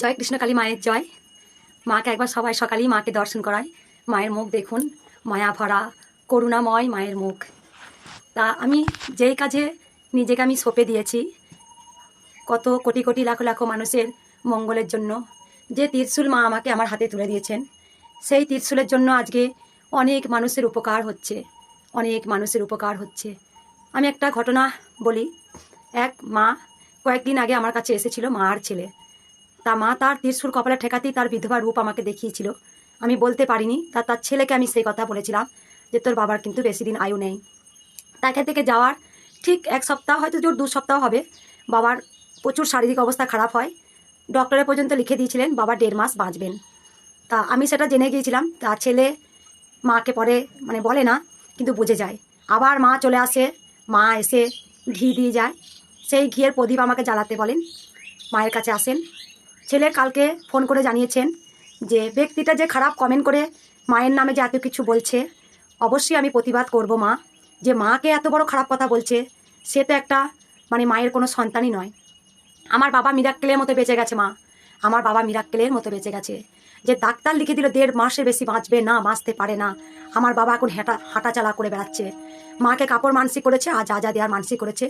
জয় কৃষ্ণকালী মায়ের জয়। মাকে একবার সবাই সকালেই মাকে দর্শন করায়। মায়ের মুখ দেখুন, মায়া ভরা, করুণাময় মায়ের মুখ। তা আমি যেই কাজে নিজেকে আমি সঁপে দিয়েছি, কত কোটি কোটি লাখো লাখো মানুষের মঙ্গলের জন্য, যে তীরশুল মা আমাকে আমার হাতে তুলে দিয়েছেন, সেই তীরশুলের জন্য আজকে অনেক মানুষের উপকার হচ্ছে, অনেক মানুষের উপকার হচ্ছে। আমি একটা ঘটনা বলি, এক মা কয়েকদিন আগে আমার কাছে এসেছিল মা আর ছেলে। তা মা তার তীরশুল কপালে ঠেকাতেই তার বিধবা রূপ আমাকে দেখিয়েছিল। আমি বলতে পারিনি, তা তার ছেলেকে আমি সেই কথা বলেছিলাম যে তোর বাবার কিন্তু বেশি দিন আয়ু নেই। তাকে থেকে যাওয়ার ঠিক এক সপ্তাহ, হয়তো জোর দু সপ্তাহ হবে। বাবার প্রচুর শারীরিক অবস্থা খারাপ হয়। ডক্টরে পর্যন্ত লিখে দিয়েছিলেন, বাবা দেড় মাস বাঁচবেন। তা আমি সেটা জেনে গিয়েছিলাম তার ছেলে মাকে পরে মানে বলে না, কিন্তু বুঝে যায়। আবার মা চলে আসে, মা এসে ঘি দিয়ে যায়। সেই ঘিয়ের প্রদীপ আমাকে জ্বালাতে বলেন, মায়ের কাছে আসেন। ছেলে কালকে ফোন করে জানিয়েছেন যে, ব্যক্তিটা যে খারাপ কমেন্ট করে মায়ের নামে যে এত কিছু বলছে, অবশ্যই আমি প্রতিবাদ করব মা। যে মাকে এত বড় খারাপ কথা বলছে, সে তো একটা মানে মায়ের কোনো সন্তানই নয়। আমার বাবা মিরাক্কেলের মতো বেঁচে গেছে মা। আমার বাবা মিরাক্কেলের মতো বেঁচে গেছে। যে ডাক্তার লিখে দিল দেড় মাসে বেশি বাঁচবে না, বাঁচতে পারে না। আমার বাবা এখন হেঁটা হাঁটা চালা করে বেড়াচ্ছে। মাকে কাপড় মানসিক করেছে, আর যা যা দেওয়ার মানসিক করেছে।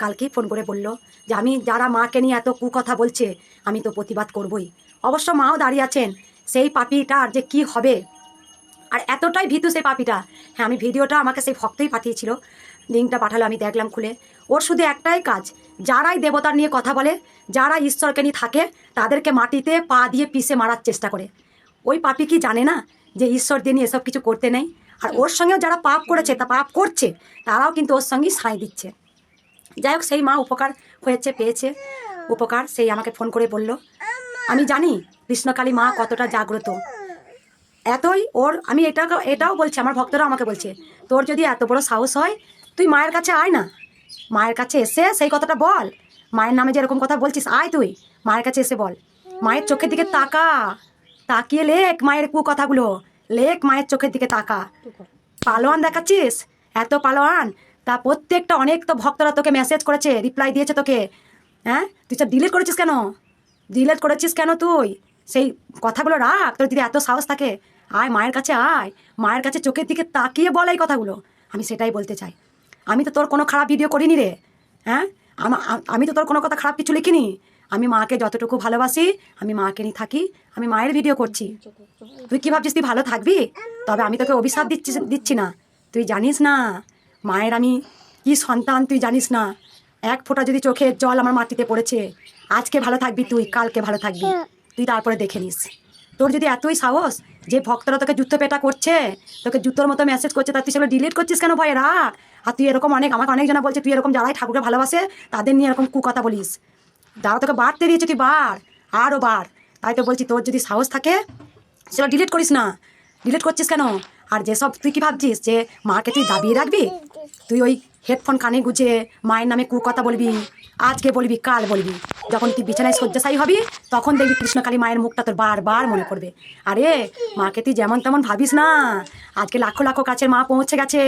কালকেই ফোন করে বলল যে, আমি যারা মাকে নিয়ে এত কুকথা বলছে, আমি তো প্রতিবাদ করবই। অবশ্য মাও দাঁড়িয়ে আছেন, সেই পাপিটার যে কি হবে? আর এতটাই ভীতু সেই পাপিটা। হ্যাঁ আমি ভিডিওটা আমাকে সেই ভক্তই পাঠিয়েছিল, লিঙ্কটা পাঠালো আমি দেখলাম খুলে। ওর শুধু একটাই কাজ, যারাই দেবতার নিয়ে কথা বলে, যারা ঈশ্বরকে নিয়ে থাকে, তাদেরকে মাটিতে পা দিয়ে পিষে মারার চেষ্টা করে। ওই পাপি কি জানে না যে ঈশ্বর দিয়ে নিয়ে এসব কিছু করতে নেই? আর ওর সঙ্গেও যারা পাপ করেছে তা পাপ করছে তারাও কিন্তু ওর সঙ্গেই সাঁই দিচ্ছে। যাই হোক সেই মা উপকার হয়েছে পেয়েছে। উপকার সেই আমাকে ফোন করে বলল আমি জানি কৃষ্ণকালী মা কতটা জাগ্রত। এতই ওর আমি এটা এটাও বলছি আমার ভক্তরা আমাকে বলছে তোর যদি এত বড় সাহস হয় তুই মায়ের কাছে আয় না। মায়ের কাছে এসে সেই কথাটা বল। মায়ের নামে যেরকম কথা বলছিস আয় তুই। মায়ের কাছে এসে বল। মায়ের চোখের দিকে তাকা। তাকিয়ে লেখ মায়ের কু কথাগুলো লেখ মায়ের চোখের দিকে তাকা। পালোয়ান দেখাচ্ছিস? এত পালোয়ান? তা প্রত্যেকটা অনেক তো ভক্তরা তোকে মেসেজ করেছে রিপ্লাই দিয়েছে তোকে। হ্যাঁ? তুই সব ডিলিট করেছিস কেন? ডিলিট করেছিস কেন তুই? সেই কথাগুলো রাখ, তোর যদি এত সাহস থাকে। আয় মায়ের কাছে আয়। মায়ের কাছে চোখের দিকে তাকিয়ে বল এই কথাগুলো। আমি সেটাই বলতে চাই। আমি তো তোর কোনো খারাপ ভিডিও করিনি রে। হ্যাঁ? আমি তো তোর কোনো কথা খারাপ কিছু লিখিনি। আমি মাকে যতটুকু ভালোবাসি, আমি মাকে নিয়ে থাকি, আমি মায়ের ভিডিও করছি। তুই কি ভাবছিস, তুই ভালো থাকবি? তবে আমি তোকে অভিশাপ দিচ্ছি দিচ্ছি না। তুই জানিস না, মায়ের আমি কি সন্তান, তুই জানিস না। এক ফোঁটা যদি চোখে জল আমার মাটিতে পড়েছে, আজকে ভালো থাকবি তুই, কালকে ভালো থাকবি। তুই তারপরে দেখে নিস। তোর যদি এতই সাহস যে ভক্তরা তোকে জুতো পেটা করছে, তোকে জুতোর মতো মেসেজ করছে, তা তুই সেগুলো ডিলিট করছিস কেন ভয় রাখ আর তুই এরকম অনেক, আমাকে অনেকজনা বলছে, তুই এরকম যারাই ঠাকুরকে ভালোবাসে, তাদের নিয়ে এরকম কুকথা বলিস। যারা তোকে বাড়তে দিয়েছে তুই বার? আরও বার। তাই তো বলছি, তোর যদি সাহস থাকে, সেটা ডিলিট করিস না। ডিলিট করছিস কেন? আর যেসব, তুই কি ভাবছিস যে মাকে তুই দাবিয়ে রাখবি? তুই ওই হেডফোন কানে গুজে মায়ের নামে কু কথা বলবি, আজকে বলবি, কাল বলবি। যখন তুই বিছানায় শয্যাশায়ী হবি, তখন দেখবি কৃষ্ণকালী মায়ের মুখটা তোর বারবার মনে পড়বে। আরে, মাকে তুই যেমন তেমন ভাবিস না। আজকে লাখো লাখো কাছের মা পৌঁছে গেছে।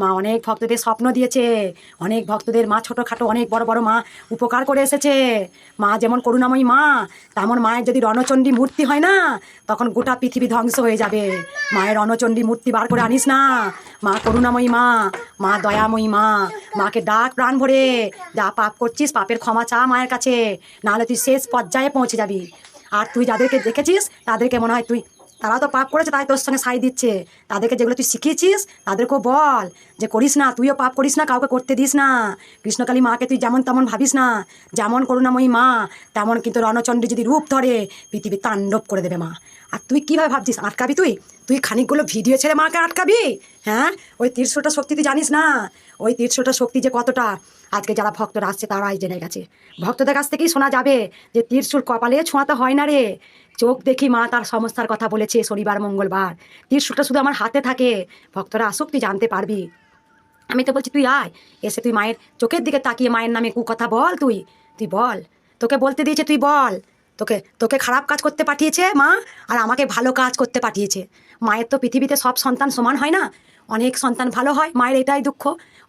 মা অনেক ভক্তদের স্বপ্ন দিয়েছে। অনেক ভক্তদের মা ছোটোখাটো, অনেক বড় বড় মা উপকার করে এসেছে। মা যেমন করুণাময়ী মা, তেমন মায়ের যদি রণচণ্ডী মূর্তি হয় না, তখন গোটা পৃথিবী ধ্বংস হয়ে যাবে। মায়ের রণচণ্ডী মূর্তি বার করে আনিস না। মা করুণাময়ী মা মা দয়াময়ী মা, মাকে ডাক প্রাণ ভরে, যা পাপ করছিস পাপের ক্ষমা চা মায়ের কাছে। নাহলে তুই শেষ পর্যায়ে পৌঁছে যাবি। আর তুই যাদেরকে দেখেছিস তাদেরকে মনে হয় তুই তারা তো পাপ করেছে, তাই তোর সঙ্গে সাই দিচ্ছে। তাদেরকে যেগুলো তুই শিখিয়েছিস, তাদেরকেও বল যে করিস না, তুইও পাপ করিস না, কাউকে করতে দিস না। কৃষ্ণকালী মাকে তুই যেমন তেমন ভাবিস না, যেমন করুণাময়ী মা, তেমন কিন্তু রণচণ্ডী যদি রূপ ধরে, পৃথিবী তাণ্ডব করে দেবে মা। আর তুই কীভাবে ভাবছিস, আটকাবি তুই? তুই খানিকগুলো ভিডিও ছেড়ে মাকে আটকাবি? হ্যাঁ? ওই তীর্থটা শক্তি তুই জানিস না? ওই তীর্থটা শক্তি যে কতটা, আজকে যারা ভক্তরা আসছে তারাই জেনে গেছে। ভক্তদের কাছ থেকেই শোনা যাবে যে তীর্থুর কপালে ছোঁয়াতে হয় না রে। চোখ দেখি মা তার সমস্যার কথা বলেছে শনিবার, মঙ্গলবার। তীর্থটা শুধু আমার হাতে থাকে। ভক্তরা আসুক তুই জানতে পারবি। আমি তো বলছি, তুই আয়। এসে তুই মায়ের চোখের দিকে তাকিয়ে মায়ের নামে কু কথা বল তুই। তুই বল। তোকে বলতে দিয়েছে, তুই বল। তোকে তোকে খারাপ কাজ করতে পাঠিয়েছে মা, আর আমাকে ভালো কাজ করতে পাঠিয়েছে। মায়ের তো পৃথিবীতে সব সন্তান সমান হয় না। অনেক সন্তান ভালো হয়, মায়ের এটাই দুঃখ।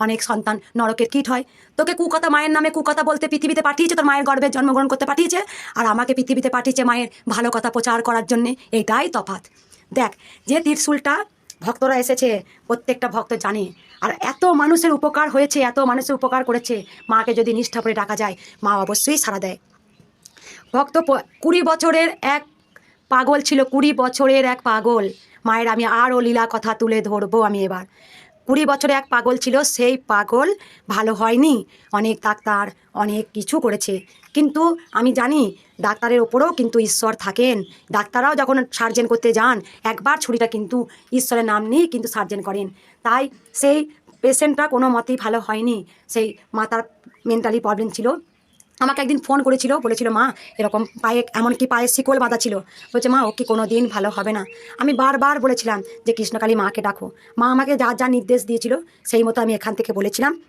অনেক সন্তান নরকের কীট হয়। তোকে কুকথা মায়ের নামে কুকথা বলতে পৃথিবীতে পাঠিয়েছে, তোর মায়ের গর্ভে জন্মগ্রহণ করতে পাঠিয়েছে, আর আমাকে পৃথিবীতে পাঠিয়েছে মায়ের ভালো কথা প্রচার করার জন্যে। এটাই তফাৎ। দেখ, যে ত্রিশূলটা ভক্তরা এসেছে, প্রত্যেকটা ভক্ত জানে। আর এত মানুষের উপকার হয়েছে, এত মানুষের উপকার করেছে, মাকে যদি নিষ্ঠা করে ডাকা যায়, মা অবশ্যই সাড়া দেয়। ভক্ত কুড়ি বছরের এক পাগল ছিল কুড়ি বছরের এক পাগল। মায়ের আমি আরও লীলা কথা তুলে ধরবো আমি এবার। কুড়ি বছরে এক পাগল ছিল, সেই পাগল ভালো হয়নি। অনেক ডাক্তার অনেক কিছু করেছে। কিন্তু আমি জানি, ডাক্তারের ওপরেও কিন্তু ঈশ্বর থাকেন। ডাক্তাররাও যখন সার্জেন করতে যান, একবার ছুরিটা কিন্তু ঈশ্বরের নাম নিয়েই কিন্তু সার্জেন করেন। তাই সেই পেশেন্টটা কোনো মতেই ভালো হয়নি। সেই মাতার মেন্টালি প্রবলেম ছিল। আমাকে একদিন ফোন করেছিল, বলেছিল, মা, এরকম পায়ে এমনকি পায়ে শিকল বাঁধা ছিল। বলছে, মা, ও কি কোনো দিন ভালো হবে না? আমি বারবার বলেছিলাম যে, কৃষ্ণকালী মাকে ডাকো। মা আমাকে যা যা নির্দেশ দিয়েছিল, সেই মতো আমি এখান থেকে বলেছিলাম।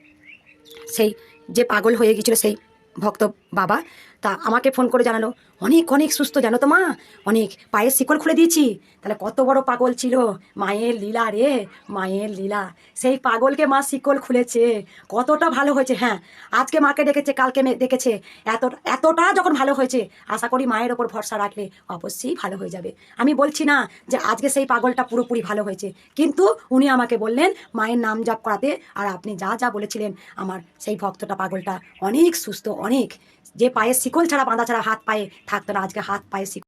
সেই যে পাগল হয়ে গিয়েছিল, সেই ভক্ত বাবা, তা আমাকে ফোন করে জানালো, অনেক অনেক সুস্থ, জানো তো মা? অনেক, পায়ের শিকল খুলে দিয়েছি। তাহলে কত বড় পাগল ছিল। মায়ের লীলা রে, মায়ের লীলা। সেই পাগলকে মা শিকল খুলেছে। কতটা ভালো হয়েছে হ্যাঁ। আজকে মাকে ডেকেছে, কালকে ডেকেছে। এত, এতটা যখন ভালো হয়েছে, আশা করি মায়ের ওপর ভরসা রাখলে অবশ্যই ভালো হয়ে যাবে। আমি বলছি না যে আজকে সেই পাগলটা পুরোপুরি ভালো হয়েছে। কিন্তু উনি আমাকে বললেন, মায়ের নাম জাপ করাতে। আর আপনি যা যা বলেছিলেন, আমার সেই ভক্তটা, পাগলটা অনেক সুস্থ, অনেক। যে পায়ে শিকল ছাড়া বাঁধা ছাড়া হাত পায়ে থাকতো না আজকে হাত পায়ে শিকল